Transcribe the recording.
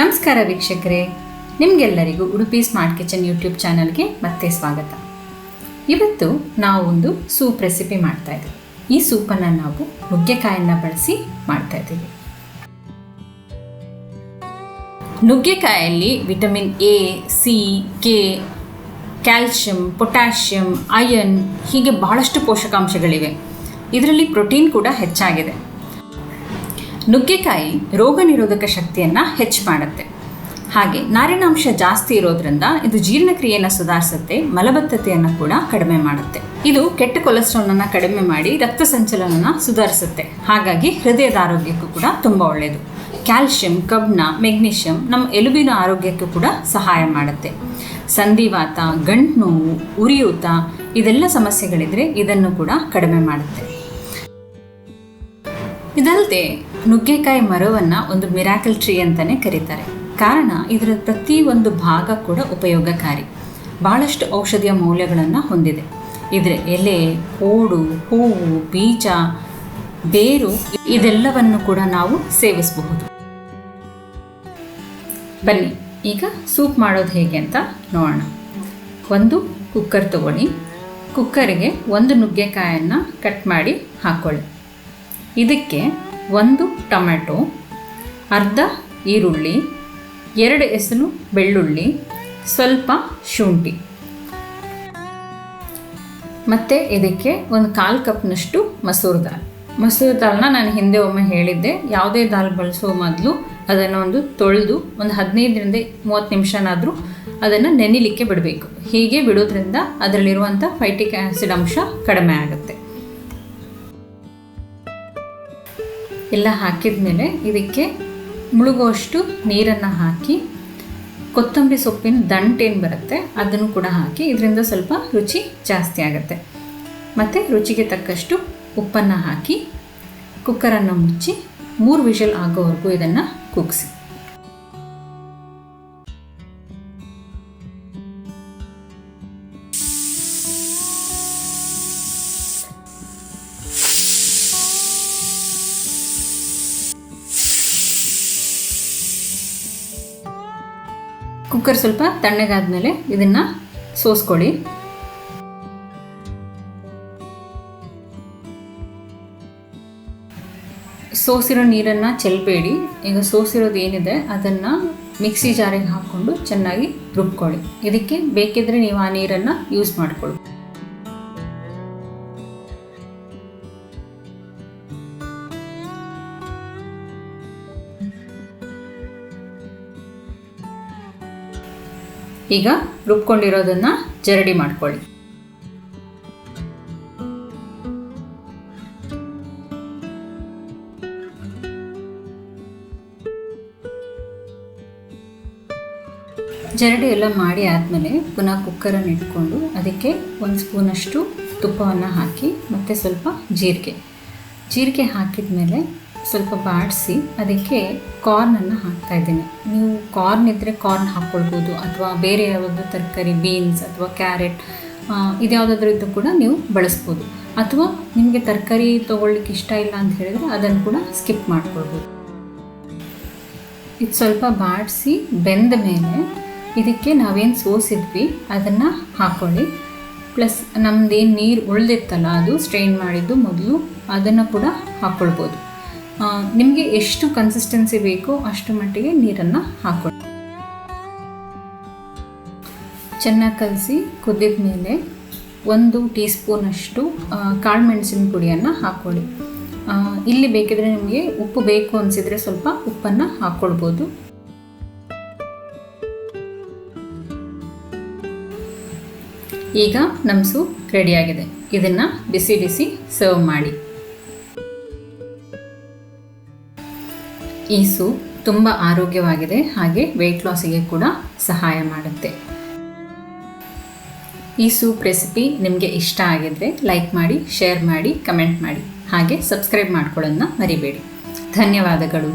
ನಮಸ್ಕಾರ ವೀಕ್ಷಕರೇ, ನಿಮಗೆಲ್ಲರಿಗೂ ಉಡುಪಿ ಸ್ಮಾರ್ಟ್ ಕಿಚನ್ ಯೂಟ್ಯೂಬ್ ಚಾನಲ್ಗೆ ಮತ್ತೆ ಸ್ವಾಗತ. ಇವತ್ತು ನಾವು ಒಂದು ಸೂಪ್ ರೆಸಿಪಿ ಮಾಡ್ತಾ ಇದ್ದೀವಿ ಈ ಸೂಪನ್ನು ನಾವು ನುಗ್ಗೆಕಾಯನ್ನು ಬಳಸಿ ಮಾಡ್ತಾ ಇದ್ದೀವಿ. ನುಗ್ಗೆಕಾಯಲ್ಲಿ vitamin A, C, K, calcium, potassium iron ಹೀಗೆ ಬಹಳಷ್ಟು ಪೋಷಕಾಂಶಗಳಿವೆ. ಇದರಲ್ಲಿ ಪ್ರೋಟೀನ್ ಕೂಡ ಹೆಚ್ಚಾಗಿದೆ. ನುಗ್ಗೆಕಾಯಿ ರೋಗ ನಿರೋಧಕ ಶಕ್ತಿಯನ್ನು ಹೆಚ್ಚು ಮಾಡುತ್ತೆ. ಹಾಗೆ ನಾರಿನಾಂಶ ಜಾಸ್ತಿ ಇರೋದ್ರಿಂದ ಇದು ಜೀರ್ಣಕ್ರಿಯೆಯನ್ನು ಸುಧಾರಿಸುತ್ತೆ, ಮಲಬದ್ಧತೆಯನ್ನು ಕೂಡ ಕಡಿಮೆ ಮಾಡುತ್ತೆ. ಇದು ಕೆಟ್ಟ ಕೊಲೆಸ್ಟ್ರಾಲ್ನ ಕಡಿಮೆ ಮಾಡಿ ರಕ್ತ ಸಂಚಲನನ ಸುಧಾರಿಸುತ್ತೆ. ಹಾಗಾಗಿ ಹೃದಯದ ಆರೋಗ್ಯಕ್ಕೂ ಕೂಡ ತುಂಬ ಒಳ್ಳೆಯದು ಕ್ಯಾಲ್ಶಿಯಂ ಕಬ್ಣ ಮೆಗ್ನೀಷಿಯಂ ನಮ್ಮ ಎಲುಬಿನ ಆರೋಗ್ಯಕ್ಕೂ ಕೂಡ ಸಹಾಯ ಮಾಡುತ್ತೆ. ಸಂಧಿವಾತ, ಗಂಟು ನೋವು, ಉರಿಯೂತ ಇದೆಲ್ಲ ಸಮಸ್ಯೆಗಳಿದ್ರೆ ಇದನ್ನು ಕೂಡ ಕಡಿಮೆ ಮಾಡುತ್ತೆ. ಇದಲ್ಲದೆ ನುಗ್ಗೆಕಾಯಿ ಮರವನ್ನು ಒಂದು ಮಿರಾಕಲ್ ಟ್ರೀ ಅಂತಲೇ ಕರೀತಾರೆ. ಕಾರಣ, ಇದರ ಪ್ರತಿ ಒಂದು ಭಾಗ ಕೂಡ ಉಪಯೋಗಕಾರಿ. ಭಾಳಷ್ಟು ಔಷಧಿಯ ಮೌಲ್ಯಗಳನ್ನು ಹೊಂದಿದೆ. ಇದರ ಎಲೆ, ಕೋಡು, ಹೂವು, ಬೀಜ, ಬೇರು ಇದೆಲ್ಲವನ್ನು ಕೂಡ ನಾವು ಸೇವಿಸಬಹುದು. ಬನ್ನಿ, ಈಗ ಸೂಪ್ ಮಾಡೋದು ಹೇಗೆ ಅಂತ ನೋಡೋಣ. ಒಂದು ಕುಕ್ಕರ್ ತಗೊಳ್ಳಿ. ಕುಕ್ಕರ್ಗೆ ಒಂದು ನುಗ್ಗೆಕಾಯನ್ನು ಕಟ್ ಮಾಡಿ ಹಾಕ್ಕೊಳ್ಳಿ ಇದಕ್ಕೆ ಒಂದು ಟೊಮೆಟೊ ಅರ್ಧ ಈರುಳ್ಳಿ, ಎರಡು ಎಸಲು ಬೆಳ್ಳುಳ್ಳಿ, ಸ್ವಲ್ಪ ಶುಂಠಿ. ಮತ್ತು ಇದಕ್ಕೆ ಒಂದು ಕಾಲು ಕಪ್ನಷ್ಟು ಮಸೂರ್ ದಾಲ್. ಮಸೂರ್ ದಾಲ್ನ ನಾನು ಹಿಂದೆ ಒಮ್ಮೆ ಹೇಳಿದ್ದೆ, ಯಾವುದೇ ದಾಲ್ ಬಳಸೋ ಮೊದಲು ಅದನ್ನು ಒಂದು ತೊಳೆದು ಒಂದು ಹದಿನೈದರಿಂದ ಮೂವತ್ತು ನಿಮಿಷನಾದರೂ ಅದನ್ನು ನೆನಿಲಿಕ್ಕೆ ಬಿಡಬೇಕು. ಹೀಗೆ ಬಿಡೋದ್ರಿಂದ ಅದರಲ್ಲಿರುವಂಥ ಫೈಟಿಕ್ ಆ್ಯಸಿಡ್ ಅಂಶ ಕಡಿಮೆ ಆಗುತ್ತೆ. ಎಲ್ಲ ಹಾಕಿದ ಮೇಲೆ ಇದಕ್ಕೆ ಮುಳುಗುವಷ್ಟು ನೀರನ್ನು ಹಾಕಿ, ಕೊತ್ತಂಬರಿ ಸೊಪ್ಪಿನ ದಂಟೇನು ಬರುತ್ತೆ, ಅದನ್ನು ಕೂಡ ಹಾಕಿ ಇದರಿಂದ ಸ್ವಲ್ಪ ರುಚಿ ಜಾಸ್ತಿ ಆಗುತ್ತೆ. ಮತ್ತು ರುಚಿಗೆ ತಕ್ಕಷ್ಟು ಉಪ್ಪನ್ನು ಹಾಕಿ ಕುಕ್ಕರನ್ನು ಮುಚ್ಚಿ ಮೂರು ವಿಷಲ್ ಆಗೋವರೆಗೂ ಇದನ್ನು ಕುಗ್ಸಿ. ಕುಕ್ಕರ್ ಸ್ವಲ್ಪ ತಣ್ಣಗಾದ್ಮೇಲೆ ಇದನ್ನು ಸೋಸ್ಕೊಳ್ಳಿ. ಸೋಸಿರೋ ನೀರನ್ನು ಚೆಲ್ಲಬೇಡಿ ಈಗ ಸೋಸಿರೋದು ಏನಿದೆ ಅದನ್ನು ಮಿಕ್ಸಿ ಜಾರಿಗೆ ಹಾಕ್ಕೊಂಡು ಚೆನ್ನಾಗಿ ರುಬ್ಕೊಳ್ಳಿ. ಇದಕ್ಕೆ ಬೇಕಿದ್ರೆ ನೀವು ಆ ನೀರನ್ನು ಯೂಸ್ ಮಾಡ್ಕೊಳ್ಳಿ. ಈಗ ರುಬ್ಕೊಂಡಿರೋದನ್ನು ಜರಡಿ ಮಾಡ್ಕೊಳ್ಳಿ. ಜರಡಿ ಎಲ್ಲ ಮಾಡಿ ಆದಮೇಲೆ ಪುನಃ ಕುಕ್ಕರನ್ನು ಇಟ್ಕೊಂಡು ಅದಕ್ಕೆ ಒಂದು ಸ್ಪೂನಷ್ಟು ತುಪ್ಪವನ್ನು ಹಾಕಿ ಮತ್ತು ಸ್ವಲ್ಪ ಜೀರಿಗೆ. ಜೀರಿಗೆ ಹಾಕಿದ ಮೇಲೆ ಸ್ವಲ್ಪ ಬಾಡಿಸಿ ಅದಕ್ಕೆ ಕಾರ್ನನ್ನು ಹಾಕ್ತಾ ಇದ್ದೀನಿ. ನೀವು ಕಾರ್ನ್ ಇದ್ದರೆ ಕಾರ್ನ್ ಹಾಕ್ಕೊಳ್ಬೋದು ಅಥವಾ ಬೇರೆ ಯಾವುದಾದ್ರು ತರಕಾರಿ ಬೀನ್ಸ್ ಅಥವಾ ಕ್ಯಾರೆಟ್ ಇದ್ಯಾವುದಾದ್ರೂ ಇದ್ದು ಕೂಡ ನೀವು ಬಳಸ್ಬೋದು. ಅಥವಾ ನಿಮಗೆ ತರಕಾರಿ ತೊಗೊಳ್ಲಿಕ್ಕೆ ಇಷ್ಟ ಇಲ್ಲ ಅಂತ ಹೇಳಿದರೆ ಅದನ್ನು ಕೂಡ ಸ್ಕಿಪ್ ಮಾಡ್ಕೊಳ್ಬೋದು. ಇದು ಸ್ವಲ್ಪ ಬಾಡಿಸಿ ಬೆಂದ ಮೇಲೆ ಇದಕ್ಕೆ ನಾವೇನು ಸೋಸಿದ್ವಿ, ಅದನ್ನು ಹಾಕ್ಕೊಳ್ಳಿ ಪ್ಲಸ್ ನಮ್ಮದೇನು ನೀರು ಉಳಿದಿತ್ತಲ್ಲ, ಅದು ಸ್ಟ್ರೈನ್ ಮಾಡಿದ್ದು ಮೊದಲು ಅದನ್ನು ಕೂಡ ಹಾಕ್ಕೊಳ್ಬೋದು ನಿಮಗೆ ಎಷ್ಟು ಕನ್ಸಿಸ್ಟೆನ್ಸಿ ಬೇಕೋ ಅಷ್ಟು ಮಟ್ಟಿಗೆ ನೀರನ್ನು ಹಾಕೊಳ್ಳಿ ಚೆನ್ನಾಗಿ ಕಲಸಿ ಕುದ್ದಿದ ಮೇಲೆ ಒಂದು ಟೀ ಸ್ಪೂನಷ್ಟು ಕಾಳು ಮೆಣಸಿನ ಪುಡಿಯನ್ನು ಹಾಕ್ಕೊಳ್ಳಿ ಇಲ್ಲಿ ಬೇಕಿದ್ರೆ ನಿಮಗೆ ಉಪ್ಪು ಬೇಕು ಅನಿಸಿದರೆ ಸ್ವಲ್ಪ ಉಪ್ಪನ್ನು ಹಾಕ್ಕೊಳ್ಬೋದು ಈಗ ನಮ್ಮ ಸೂಪ್ ರೆಡಿಯಾಗಿದೆ ಇದನ್ನು ಬಿಸಿ ಬಿಸಿ ಸರ್ವ್ ಮಾಡಿ. ಈ ಸೂಪ್ ತುಂಬ ಆರೋಗ್ಯವಾಗಿದೆ, ಹಾಗೆ ವೆಯ್ಟ್ ಲಾಸಿಗೆ ಕೂಡ ಸಹಾಯ ಮಾಡುತ್ತೆ. ಈ ಸೂಪ್ ರೆಸಿಪಿ ನಿಮಗೆ ಇಷ್ಟ ಆಗಿದ್ರೆ ಲೈಕ್ ಮಾಡಿ ಶೇರ್ ಮಾಡಿ ಕಮೆಂಟ್ ಮಾಡಿ, ಹಾಗೆ ಸಬ್ಸ್ಕ್ರೈಬ್ ಮಾಡ್ಕೊಳ್ಳೋದನ್ನ ಮರಿಬೇಡಿ. ಧನ್ಯವಾದಗಳು.